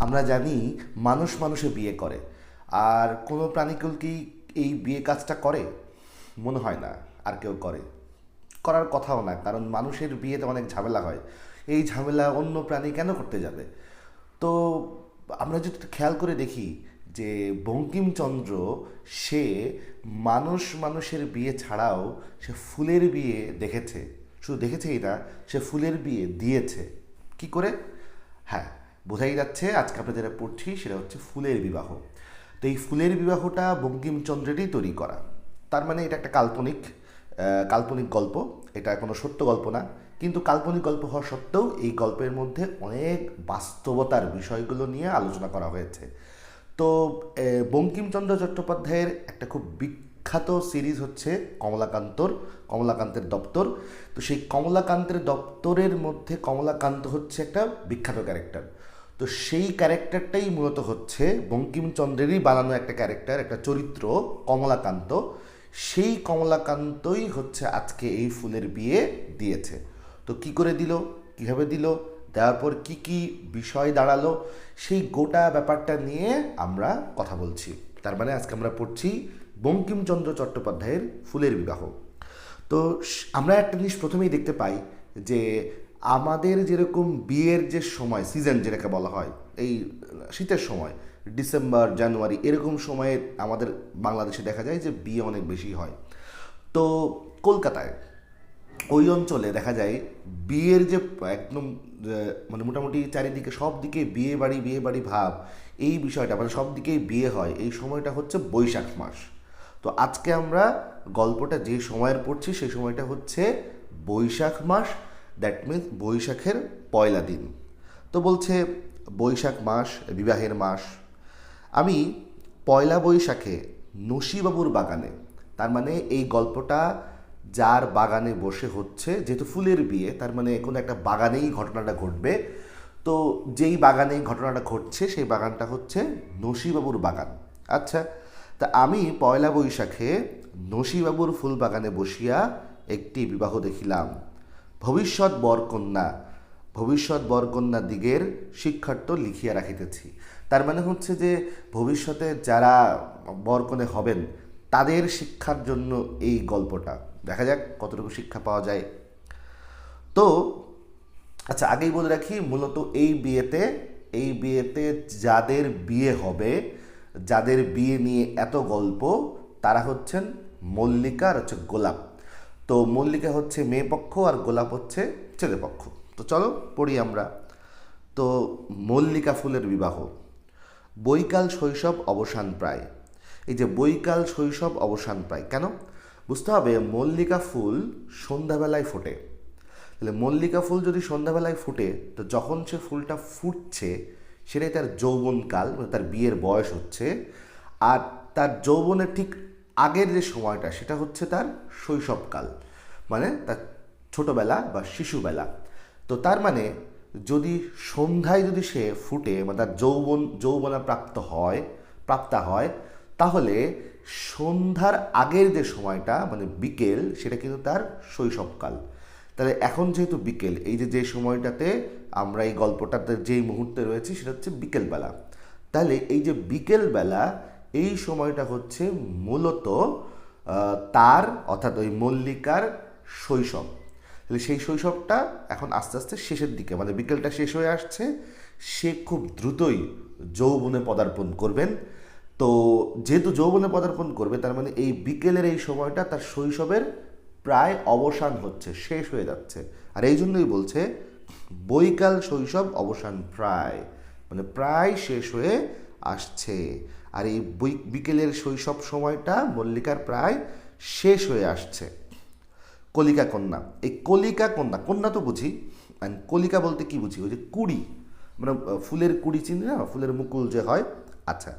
আমরা জানি মানুষ মানুষে বিয়ে করে। আর কোনো প্রাণীকুল কি এই বিয়ে কাজটা করে? মনে হয় না, আর কেউ করে। করার কথাও না, কারণ মানুষের বিয়েতে অনেক ঝামেলা হয়। এই ঝামেলা অন্য প্রাণী কেন করতে যাবে? তো আমরা যদি খেয়াল করে দেখি যে বঙ্কিমচন্দ্র, সে মানুষ মানুষের বিয়ে ছাড়াও সে ফুলের বিয়ে দেখেছে। শুধু দেখেছেই না সে ফুলের বিয়ে দিয়েছে। কি করে? হ্যাঁ বোঝাই যাচ্ছে আজকে আমরা যেটা পড়ছি, সেটা হচ্ছে ফুলের বিবাহ। তো এই ফুলের বিবাহটা বঙ্কিমচন্দ্রেরই তৈরি করা। তার মানে এটা একটা কাল্পনিক কাল্পনিক গল্প। এটা কোনো সত্য গল্প না। কিন্তু কাল্পনিক গল্প হওয়া সত্ত্বেও এই গল্পের মধ্যে অনেক বাস্তবতার বিষয়গুলো নিয়ে আলোচনা করা হয়েছে। তো বঙ্কিমচন্দ্র চট্টোপাধ্যায়ের একটা খুব বিখ্যাত সিরিজ হচ্ছে কমলাকান্তর, কমলাকান্তের দপ্তর। তো সেই কমলাকান্তের দপ্তরের মধ্যে কমলাকান্ত হচ্ছে একটা বিখ্যাত ক্যারেক্টার। তো সেই ক্যারেক্টারটাই মূলত হচ্ছে বঙ্কিমচন্দ্রেরই বানানো একটা ক্যারেক্টার একটা চরিত্র, কমলাকান্ত। সেই কমলাকান্তই হচ্ছে আজকে এই ফুলের বিয়ে দিয়েছে। তো কি করে দিল? কীভাবে দিল? দেওয়ার পর কী কী বিষয় দাঁড়াল? সেই গোটা ব্যাপারটা নিয়ে আমরা কথা বলছি। তার মানে আজকে আমরা পড়ছি বঙ্কিমচন্দ্র চট্টোপাধ্যায়ের ফুলের বিবাহ। তো আমরা একটা জিনিস প্রথমেই দেখতে পাই যে আমাদের যেরকম বিয়ের যে সময় সিজন যেটাকে বলা হয়, এই শীতের সময় ডিসেম্বর জানুয়ারি এরকম সময়ে আমাদের বাংলাদেশে দেখা যায় যে বিয়ে অনেক বেশি হয়। তো কলকাতায়, ওই অঞ্চলে দেখা যায় বিয়ের যে একদম মানে মোটামুটি চারিদিকে সব দিকে বিয়ে বাড়ি বিয়ে বাড়ি ভাব, এই বিষয়টা মানে সব দিকেই বিয়ে হয়, এই সময়টা হচ্ছে বৈশাখ মাস। তো আজকে আমরা গল্পটা যে সময়ের পড়ছি, সেই সময়টা হচ্ছে বৈশাখ মাস দ্যাট মিন্স বৈশাখের পয়লা দিন। তো বলছে, বৈশাখ মাস, বিবাহের মাস। আমি পয়লা বৈশাখে নসিবাবুর বাগানে, তার মানে এই গল্পটা যার বাগানে বসে হচ্ছে, যেহেতু ফুলের বিয়ে, তার মানে কোনো একটা বাগানেই ঘটনাটা ঘটবে। তো যেই বাগানে ঘটনাটা ঘটছে, সেই বাগানটা হচ্ছে নসিবাবুর বাগান। আচ্ছা তা আমি পয়লা বৈশাখে নসিবাবুর ফুল বাগানে বসিয়া একটি বিবাহ দেখিলাম। ভবিষ্যৎ বরকন্যা ভবিষ্যৎ বরকন্যা দিগের শিক্ষার্থ লিখিয়া রাখিতেছি। তার মানে হচ্ছে যে, ভবিষ্যতে যারা বরকনে হবেন, তাদের শিক্ষার জন্য এই গল্পটা। দেখা যাক কতটুকু শিক্ষা পাওয়া যায়। তো আচ্ছা আগেই বলে রাখি, মূলত এই বিয়েতে এই বিয়েতে যাদের বিয়ে হবে, যাদের বিয়ে নিয়ে এত গল্প, তারা হচ্ছেন মল্লিকা আর হচ্ছে গোলাপ। তো মল্লিকা হচ্ছে মেয়ে পক্ষ আর গোলাপ হচ্ছে ছেলে পক্ষ। তো চলো পড়ি আমরা। তো মল্লিকা ফুলের বিবাহ। বৈকাল শৈশব অবসান প্রায়। এই যে বৈকাল শৈশব অবসান প্রায়, কেন? বুঝতে হবে মল্লিকা ফুল সন্ধ্যাবেলায় ফোটে। তাহলে মল্লিকা ফুল যদি সন্ধ্যাবেলায় ফুটে, তো যখন সে ফুলটা ফুটছে, সেটাই তার যৌবনকাল মানে তার বিয়ের বয়স হচ্ছে, আর তার যৌবনের ঠিক আগের যে সময়টা, সেটা হচ্ছে তার শৈশবকাল। মানে তার ছোটোবেলা বা শিশুবেলা। তো তার মানে যদি সন্ধ্যায় যদি সে ফুটে মানে তার যৌবন যৌবনা প্রাপ্ত হয়, প্রাপ্তা হয়, তাহলে সন্ধ্যার আগের যে সময়টা মানে বিকেল, সেটা কিন্তু তার শৈশবকাল। তাহলে এখন যেহেতু বিকেল, এই যে যে সময়টাতে আমরা এই গল্পটাতে যেই মুহূর্তে রয়েছি, সেটা হচ্ছে বিকেলবেলা। তাহলে এই যে বিকেলবেলা এই সময়টা হচ্ছে মূলত তার, অর্থাৎ ওই মল্লিকার শৈশব। তাহলে সেই শৈশবটা এখন আস্তে আস্তে শেষের দিকে মানে বিকেলটা শেষ হয়ে আসছে, সে খুব দ্রুতই যৌবনে পদার্পণ করবেন। তো যেহেতু যৌবনে পদার্পণ করবে, তার মানে এই বিকেলের এই সময়টা তার শৈশবের প্রায় অবসান হচ্ছে, শেষ হয়ে যাচ্ছে। আর এই জন্যই বলছে, বৈকাল শৈশব অবসান প্রায় মানে প্রায় শেষ হয়ে আসছে। আর এই বিকেলের শৈশব সময়টা মল্লিকার প্রায় শেষ হয়ে আসছে। কলিকা কন্যা। এই কলিকা কন্যা কন্যা তো বুঝি? কলিকা বলতে কি বুঝি? ওই যে কুড়ি। মানে ফুলের কুড়ি চিনি না? ফুলের মুকুল যে হয়। আচ্ছা।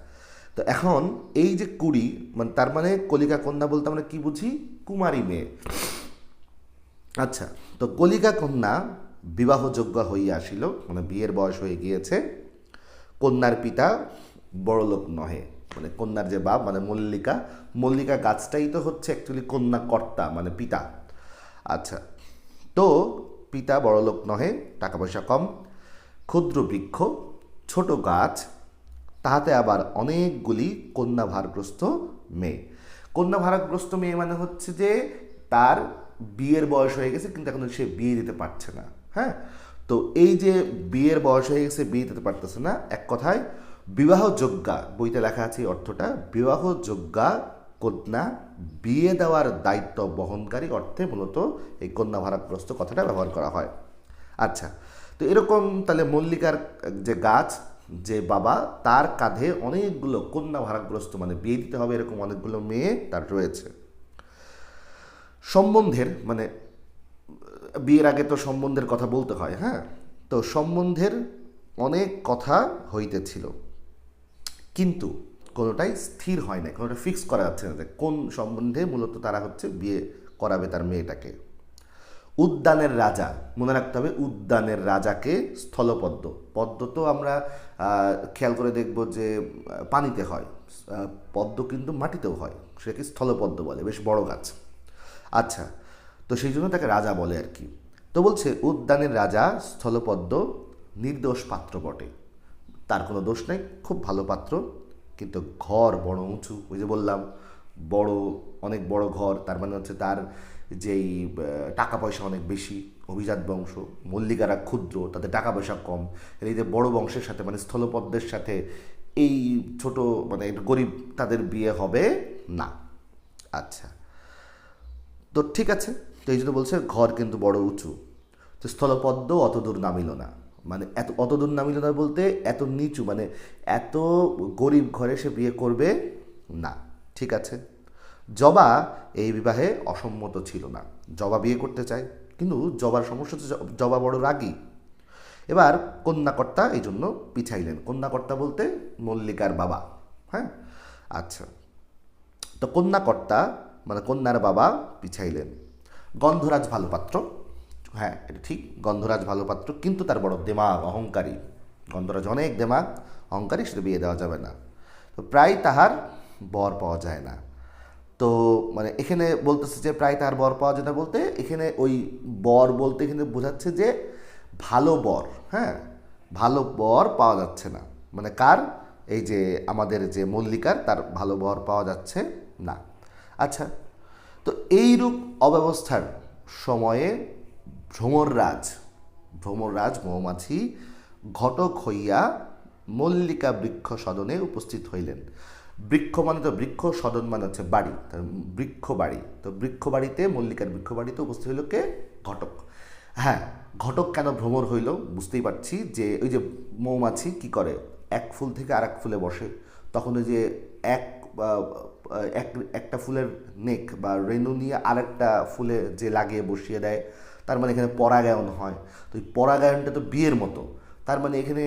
তো এখন এই যে কুড়ি মানে তার মানে কলিকা কন্যা বলতে আমরা কি বুঝি? কুমারী মেয়ে। আচ্ছা। তো কলিকা কন্যা বিবাহযোগ্য হইয়া আসিল। মানে বিয়ের বয়স হয়ে গিয়েছে। কন্যার পিতা বড়লোক নহে। মানে কন্যার যে বাপ মানে মল্লিকা মল্লিকা গাছটাই তো হচ্ছে অ্যাকচুয়ালি কন্যা কর্তা মানে পিতা। আচ্ছা তো পিতা বড়লোক নহে টাকা পয়সা কম, ক্ষুদ্র বৃক্ষ, ছোট গাছ, তাহাতে আবার অনেকগুলি কন্যা ভারগ্রস্ত মেয়ে। কন্যা ভারগ্রস্ত মেয়ে মানে হচ্ছে যে তার বিয়ের বয়স হয়ে গেছে, কিন্তু এখন সে বিয়ে দিতে পারছে না হ্যাঁ? তো এই যে বিয়ের বয়স হয়ে গেছে, বিয়ে দিতে পারতেছে না, এক কথায় বিবাহযোগ্যা বইতে লেখা আছে অর্থটা, বিবাহযোগ্যা কন্যা বিয়ে দেওয়ার দায়িত্ব বহনকারী অর্থে মূলত এই কন্যা ভারাগ্রস্ত কথাটা ব্যবহার করা হয়। আচ্ছা তো এরকম তাহলে মল্লিকার যে গাছ, যে বাবা, তার কাঁধে অনেকগুলো কন্যা ভারাগ্রস্ত মানে বিয়ে দিতে হবে এরকম অনেকগুলো মেয়ে তার রয়েছে। সম্বন্ধের মানে বিয়ের আগে তো সম্বন্ধের কথা বলতে হয় হ্যাঁ? তো সম্বন্ধের অনেক কথা হইতেছিল। কিন্তু কোনোটাই স্থির হয় না কোনোটা ফিক্স করা যাচ্ছে না যে কোন সম্বন্ধে মূলত তারা হচ্ছে বিয়ে করাবে তার মেয়েটাকে। উদ্যানের রাজা, মনে রাখতে হবে উদ্যানের রাজাকে স্থলপদ্ম। পদ্ম তো আমরা খেয়াল করে দেখব যে পানিতে হয়। পদ্ম কিন্তু মাটিতেও হয়, সেটাকে স্থলপদ্ম বলে, বেশ বড় গাছ। আচ্ছা তো সেই জন্য তাকে রাজা বলে আর কি। তো বলছে, উদ্যানের রাজা স্থলপদ্ম নির্দোষ পাত্র বটে। তার কোনো দোষ নেই, খুব ভালো পাত্র। কিন্তু ঘর বড় উঁচু, ওই যে বললাম, বড়, অনেক বড় ঘর, তার মানে হচ্ছে তার যেই টাকা পয়সা অনেক বেশি, অভিজাত বংশ, মল্লিকারা ক্ষুদ্র, তাদের টাকা পয়সা কম। এই যে বড় বংশের সাথে মানে স্থলপদ্মের সাথে, এই ছোট মানে গরিব তাদের বিয়ে হবে না। আচ্ছা। তো ঠিক আছে, তো এই জন্য বলছে, ঘর কিন্তু বড় উঁচু। তো স্থলপদ্ম অত দূর নামিল না। মানে এত, অত দূর নামিল না বলতে এত নিচু মানে এত গরিব ঘরে সে বিয়ে করবে না, ঠিক আছে? জবা এই বিবাহে অসম্মত ছিল না। জবা বিয়ে করতে চায়, কিন্তু জবার সমস্যা হচ্ছে জবা বড় রাগী। এবার কন্যাকর্তা এই জন্য পিছাইলেন। কন্যাকর্তা বলতে মল্লিকার বাবা হ্যাঁ? আচ্ছা। তো কন্যাকর্তা মানে কন্যার বাবা পিছাইলেন। গন্ধরাজ ভালো পাত্র হ্যাঁ এটা ঠিক। গন্ধরাজ ভালো পাত্র কিন্তু তার বড় দেমাগ, অহংকারী। গন্ধরাজ অনেক দেমাগ, অহংকারী, সেটা বিয়ে দেওয়া যাবে না। তো প্রায় তাহার বর পাওয়া যায় না। তো মানে এখানে বলতেছে যে প্রায় তার বর পাওয়া যায় না বলতে, এখানে ওই বর বলতে এখানে বোঝাচ্ছে যে ভালো বর হ্যাঁ ভালো বর পাওয়া যাচ্ছে না। মানে কার? এই যে আমাদের যে মল্লিকার, তার ভালো বর পাওয়া যাচ্ছে না। আচ্ছা তো এইরূপ অব্যবস্থার সময়ে ভ্রমররাজ ভ্রমররাজ মৌমাছি ঘটক হইয়া মল্লিকা বৃক্ষ সদনে উপস্থিত হইলেন। বৃক্ষ মানে তো বৃক্ষ সদন মানে হচ্ছে বাড়ি বৃক্ষ বাড়ি। তো বৃক্ষ বাড়িতে, মল্লিকার বৃক্ষ বাড়িতে উপস্থিত হইল কে? ঘটক। হ্যাঁ ঘটক কেন ভ্রমর হইল বুঝতেই পারছি যে ওই যে মৌমাছি কি করে? এক ফুল থেকে আর এক ফুলে বসে। তখন ওই যে এক এক, একটা ফুলের নেক বা রেণু নিয়ে আরেকটা ফুলে যে লাগিয়ে বসিয়ে দেয় তার মানে এখানে পরাগায়ন হয়। তো এই পরাগায়নটা তো বিয়ের মতো। তার মানে এখানে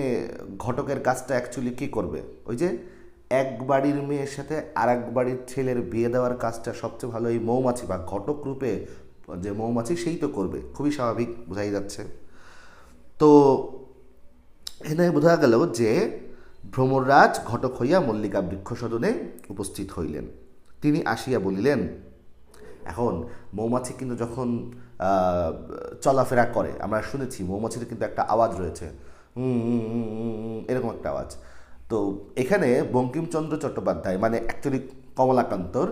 ঘটকের কাজটা অ্যাকচুয়ালি কী করবে? ওই যে এক বাড়ির মেয়ের সাথে আর এক বাড়ির ছেলের বিয়ে দেওয়ার কাজটা সবচেয়ে ভালো এই মৌমাছি বা ঘটক রূপে যে মৌমাছি সেই তো করবে। খুবই স্বাভাবিক, বোঝাই যাচ্ছে। তো এখানে বোঝা গেল যে ভ্রমররাজ ঘটক হইয়া মল্লিকা বৃক্ষ সদনে উপস্থিত হইলেন। তিনি আসিয়া বলিলেন এখন মৌমাছি কিন্তু যখন চলাফেরা করে, আমরা শুনেছি মৌমাছির কিন্তু একটা আওয়াজ রয়েছে। এরকম একটা আওয়াজ। তো এখানে বঙ্কিমচন্দ্র চট্টোপাধ্যায় মানে অ্যাকচুয়ালি কমলাকান্তর,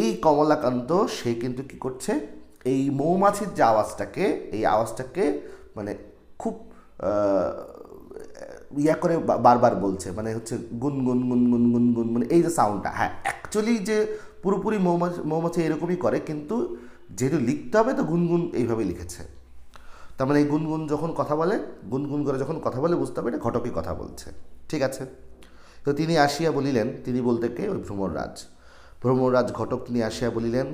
এই কমলাকান্ত, সে কিন্তু কি করছে, এই মৌমাছির যে আওয়াজটাকে, এই আওয়াজটাকে মানে খুব ইয়া করে বারবার বলছে মানে হচ্ছে গুন গুন গুন গুন গুন গুন মানে এই যে সাউন্ডটা হ্যাঁ অ্যাকচুয়ালি যে পুরোপুরি মৌমাছি মৌমাছি এরকমই করে, কিন্তু যেহেতু লিখতে হবে তো গুনগুন এইভাবে লিখেছে। তার মানে এই গুনগুন যখন কথা বলে, গুনগুন করে যখন কথা বলে বুঝতে হবে, এটা ঘটকই কথা বলছে। ঠিক আছে? তো তিনি আসিয়া বলিলেন, তিনি বলতে কে? ওই ভ্রমররাজ। ভ্রমররাজ ঘটক তিনি আসিয়া বলিলেন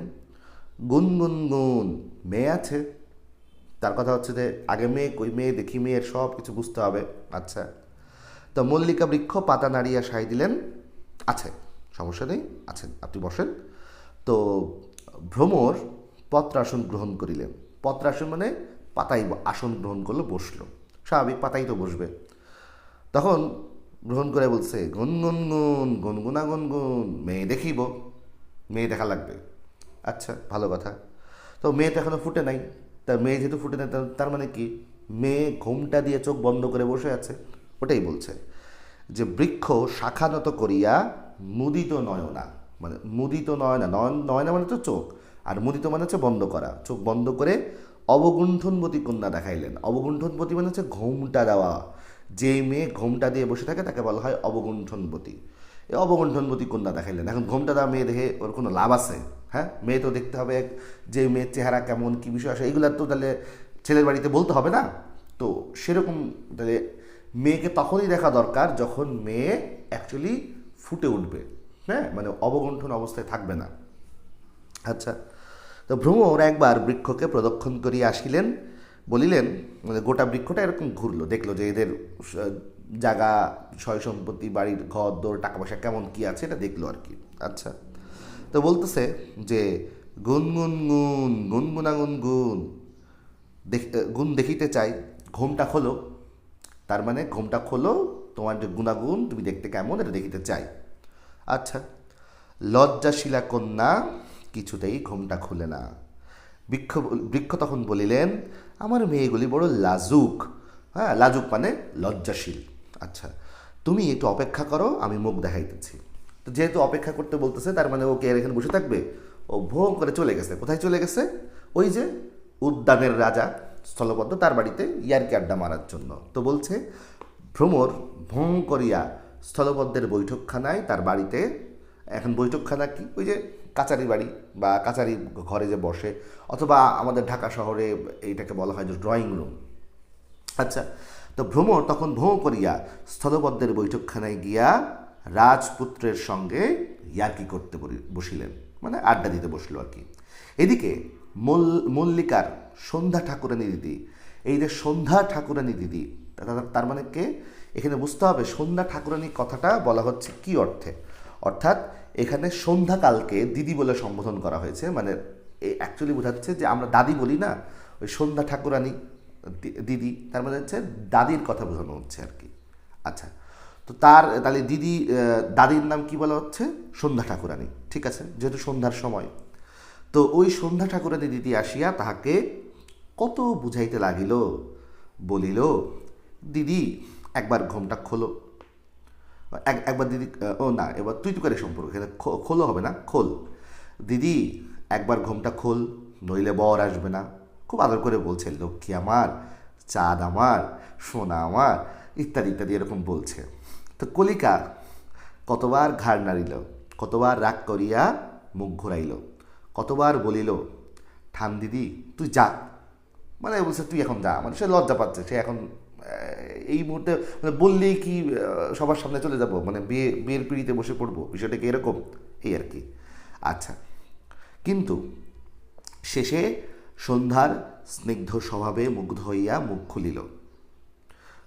গুন গুন, মেয়ে আছে? তার কথা হচ্ছে যে, আগে মেয়ে, কই মেয়ে, দেখি মেয়ের সব কিছু বুঝতে হবে। আচ্ছা। তো মল্লিকা বৃক্ষ পাতা নাড়িয়া সাই দিলেন, আছে। সমস্যা নেই, আছেন, আপনি বসেন। তো ভ্রমর পত্রাসন গ্রহণ করিলেন। পত্রাসন মানে পাতাই আসন গ্রহণ করল, বসল। স্বাভাবিক, পাতাই তো বসবে। তখন গ্রহণ করে বলছে, গুন গুন গুন গুনগুনা গুনগুন মেয়ে দেখিব, মেয়ে দেখা লাগবে। আচ্ছা ভালো কথা। তো মেয়ে তো এখনও ফুটে নাই। তার মেয়ে যেহেতু ফুটে নাই তার মানে কি? মেয়ে ঘুমটা দিয়ে চোখ বন্ধ করে বসে আছে। ওটাই বলছে যে, বৃক্ষ শাখানত করিয়া মুদিত নয়না মানে মুদিত নয়না নয়ন নয়না মানে তো চোখ, আর মুদিত মানে হচ্ছে বন্ধ করা। চোখ বন্ধ করে অবগুণ্ঠনবতী কন্যা দেখাইলেন। অবগুণ্ঠনবতী মানে হচ্ছে ঘোমটা দেওয়া। যে মেয়ে ঘোমটা দিয়ে বসে থাকে, তাকে বলা হয় অবগুণ্ঠনবতী। এই অবগুণ্ঠনবতী কন্যা দেখাইলেন। এখন ঘোমটা দেওয়া মেয়ে দেখে ওর কোনো লাভ আছে? হ্যাঁ? মেয়ে তো দেখতে হবে যে মেয়ের চেহারা কেমন, কী বিষয় আসে এইগুলো তো তাহলে ছেলের বাড়িতে বলতে হবে না? তো সেরকম তাহলে মেয়েকে তখনই দেখা দরকার যখন মেয়ে অ্যাকচুয়ালি ফুটে উঠবে। হ্যাঁ? মানে অবগণ্ঠন অবস্থায় থাকবে না। আচ্ছা তো ভ্রমর একবার বৃক্ষকে প্রদক্ষণ করিয়া আসিলেন, বলিলেন মানে গোটা বৃক্ষটা এরকম ঘুরলো, দেখল যে এদের জায়গা, সয় সম্পত্তি, বাড়ির ঘর দৌড় টাকা পয়সা কেমন কি আছে এটা দেখল আর কি। আচ্ছা তো বলতেছে যে গুনগুন গুন গুনগুনা গুনগুন দেখ গুণ দেখিতে চাই, ঘুমটা খোলো। তার মানে ঘুমটা খোলো, তোমার যে গুণাগুণ তুমি দেখতে কেমন, এটা দেখিতে চাই। আচ্ছা লজ্জাশীলা কন্যা কিছুতেই ঘুমটা খুলে না। বৃক্ষ বৃক্ষ তখন বলিলেন, আমার মেয়েগুলি বড় লাজুক। হ্যাঁ লাজুক মানে লজ্জাশীল। আচ্ছা তুমি একটু অপেক্ষা করো, আমি মুখ দেখাইতেছি। তো যেহেতু অপেক্ষা করতে বলতেছে, তার মানে ও কে আর এখানে বসে থাকবে? ও ভোঁ করে চলে গেছে। কোথায় চলে গেছে? ওই যে উদ্যানের রাজা স্থলবদ্ধ তার বাড়িতে ইয়ারকি আড্ডা মারার জন্য। তো বলছে, ভ্রমর ভং করিয়া স্থলবদ্ধের বৈঠকখানায় তার বাড়িতে, এখন বৈঠকখানা কি? ওই যে কাচারি বাড়ি বা কাচারি ঘরে যে বসে, অথবা আমাদের ঢাকা শহরে এইটাকে বলা হয় যে ড্রয়িং রুম। আচ্ছা তো ভ্রমর তখন ভোঁ করিয়া স্থলবদ্ধের বৈঠকখানায় গিয়া রাজপুত্রের সঙ্গে ইয়ার্কি করতে বসিলেন। মানে আড্ডা দিতে বসল আর কি। এদিকে মল, মল্লিকার সন্ধ্যা ঠাকুরানী দিদি, এই যে সন্ধ্যা ঠাকুরানী দিদি তার মানে কে? এখানে বুঝতে হবে সন্ধ্যা ঠাকুরানী কথাটা বলা হচ্ছে কি অর্থে? অর্থাৎ এখানে সন্ধ্যাকালকে দিদি বলে সম্বোধন করা হয়েছে মানে অ্যাকচুয়ালি বোঝাচ্ছে যে আমরা দাদি বলি না, ওই সন্ধ্যা ঠাকুরানী দিদি, তার মানে হচ্ছে দাদির কথা বোঝানো হচ্ছে আর কি। আচ্ছা তো তার, তাহলে দিদি দাদির নাম কি বলা হচ্ছে? সন্ধ্যা ঠাকুরানী, ঠিক আছে? যেহেতু সন্ধ্যার সময়। তো ওই সন্ধ্যা ঠাকুরানী দিদি আসিয়া তাহাকে কত বুঝাইতে লাগিল, বলিল, দিদি একবার ঘোমটা খোলো। এক, একবার দিদি, ও না, এবার তুই তুকারি সম্পর্ক এখানে খোলো হবে না, খোল। দিদি, একবার ঘোমটা খোল, নইলে বর আসবে না। খুব আদর করে বলছে, লক্ষ্মী আমার, চাঁদ আমার, সোনা আমার, ইত্যাদি ইত্যাদি এরকম বলছে। তো কলিকা কতবার ঘাড় নাড়িল, কতবার রাগ করিয়া মুখ ঘুরাইল, কতবার বলিল, ঠান দিদি, তুই যা। মানে বলছে, তুই এখন যা। মানে সে লজ্জা পাচ্ছে, সে এখন এই মুহূর্তে মানে বললেই কি সবার সামনে চলে যাব মানে বিয়ে, বিয়ের পিড়িতে বসে পড়ব, বিষয়টা কি এরকম? এই আর কি। আচ্ছা কিন্তু শেষে সন্ধ্যার স্নিগ্ধ স্বভাবে মুগ্ধ হইয়া মুখ খুলিল।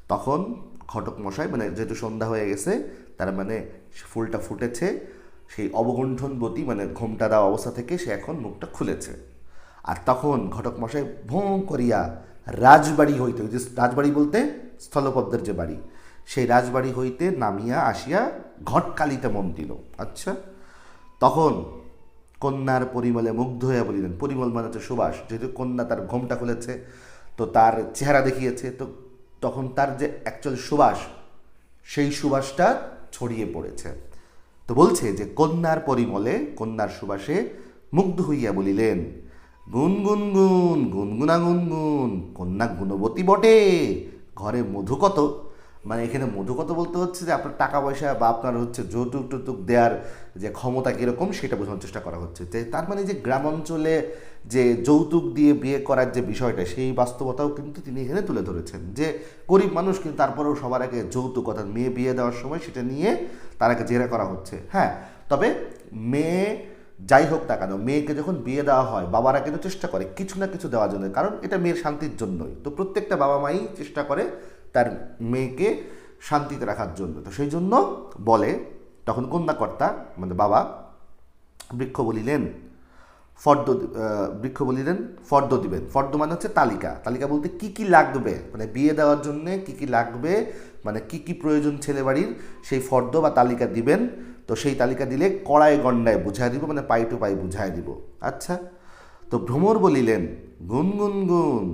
তখন ঘটক মশাই মানে যেহেতু সন্ধ্যা হয়ে গেছে, তার মানে ফুলটা ফুটেছে, সেই অবগুণ্ঠনবতী মানে ঘোমটা দেওয়া অবস্থা থেকে সে এখন মুখটা খুলেছে। আর তখন ঘটক মশাই ভোঁ করিয়া রাজবাড়ি হইতে, ওই যে রাজবাড়ি বলতে স্থলপদ্মের যে বাড়ি, সেই রাজবাড়ি হইতে নামিয়া আসিয়া ঘটকালিতে মন দিল। আচ্ছা তখন কন্যার পরিমলে মুগ্ধ হইয়া বলিলেন, পরিমল মানে হচ্ছে সুবাস যেহেতু কন্যা তার ঘোমটা খুলেছে, তো তার চেহারা দেখিয়েছে, তো তখন তার যে অ্যাকচুয়াল সুবাস সেই সুবাসটা ছড়িয়ে পড়েছে। তো বলছে যে কন্যার পরিমলে, কন্যার সুবাসে মুগ্ধ হইয়া বলিলেন গুন গুন গুন গুনগুনা গুনগুন কন্যা গুণবতী বটে। ঘরে মধু কত? মানে এখানে মধু কত বলতে হচ্ছে যে আপনার টাকা পয়সা বা আপনার হচ্ছে যৌতুক টৌতুক দেওয়ার যে ক্ষমতা কীরকম সেটা বোঝানোর চেষ্টা করা হচ্ছে। যে তার মানে যে গ্রাম অঞ্চলে যে যৌতুক দিয়ে বিয়ে করার যে বিষয়টা, সেই বাস্তবতাও কিন্তু তিনি এখানে তুলে ধরেছেন। যে গরিব মানুষ কিন্তু তারপরেও সবার আগে যৌতুক অর্থাৎ মেয়ে বিয়ে দেওয়ার সময় সেটা নিয়ে তার আগে জেরা করা হচ্ছে। হ্যাঁ তবে মেয়ে যাই হোক না কেন, মেয়েকে যখন বিয়ে দেওয়া হয়, বাবারা কিন্তু চেষ্টা করে কিছু না কিছু দেওয়ার জন্য, কারণ এটা মেয়ের শান্তির জন্যই। তো প্রত্যেকটা বাবা মাই চেষ্টা করে তার মেয়েকে শান্তিতে রাখার জন্য। তো সেই জন্য বলে তখন কন্যাকর্তা মানে বাবা, বৃক্ষ বলিলেন, ফর্দ বৃক্ষ বলিলেন, ফর্দ দিবেন। ফর্দ মানে হচ্ছে তালিকা। তালিকা বলতে কি কি লাগবে? মানে বিয়ে দেওয়ার জন্য কি কি লাগবে? মানে কি কি প্রয়োজন ছেলে বাড়ির সেই ফর্দ বা তালিকা দিবেন। তো সেই তালিকা দিলে কড়াই গন্ডায় বুঝাই দিব মানে পাই টু পাই বুঝাই দিব। আচ্ছা তো ভ্রমর বলিলেন গুন গুন গুন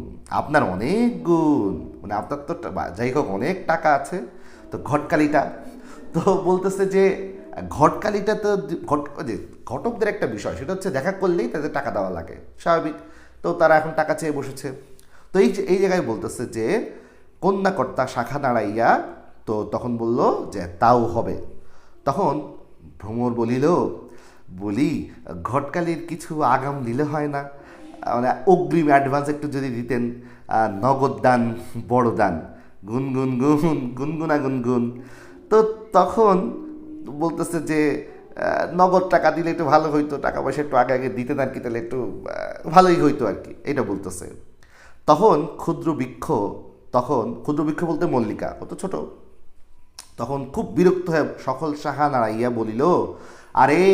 আপনার অনেক গুণ। মানে আপনার তো যাই হোক, অনেক টাকা আছে, তো ঘটকালিটা, তো বলতেছে যে, ঘটকালিটা তো ঘট ঘটকদের একটা বিষয়, সেটা হচ্ছে দেখা করলেই তাদের টাকা দেওয়া লাগে, স্বাভাবিক। তো তারা এখন টাকা চেয়ে বসেছে। তো এই এই জায়গায় বলতেছে যে, কন্যাকর্তা শাখা দাঁড়াইয়া তো তখন বলল যে, তাও হবে। তখন ভ্রমর বলিল, বলি, ঘটকালির কিছু আগাম দিলে হয় না। মানে অগ্রিম অ্যাডভান্স একটু যদি দিতেন নগদ দান, বড় দান। গুনগুন গুন গুন গুনগুনা গুনগুন তো তখন বলতেছে যে নগদ টাকা দিলে একটু ভালো হইতো, টাকা পয়সা একটু আগে আগে দিতেন আর কি, তাহলে একটু ভালোই হইতো আর কি, এটা বলতেছে। তখন ক্ষুদ্র বৃক্ষ, তখন ক্ষুদ্র বৃক্ষ বলতে মল্লিকা, ও তো ছোট। তখন খুব বিরক্ত হয়ে সকল সাহা নাড়াইয়া বলিল, আরে,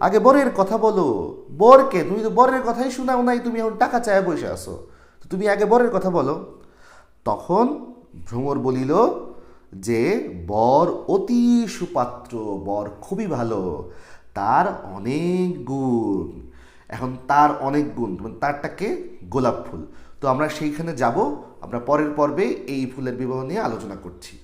আগে বরের কথা বলো। বরকে, তুমি তো বরের কথাই শোনাও নাই, তুমি এখন টাকা চায় বসে আসো তো তুমি আগে বরের কথা বলো। তখন ভ্রমর বলিল, যে বর অতি সুপাত্র, বর খুবই ভালো। তার অনেক গুণ। এখন তার অনেক গুণ মানে তারটাকে গোলাপ ফুল। তো আমরা সেইখানে যাব, আমরা পরের পর্বে এই ফুলের বিবাহ নিয়ে আলোচনা করছি।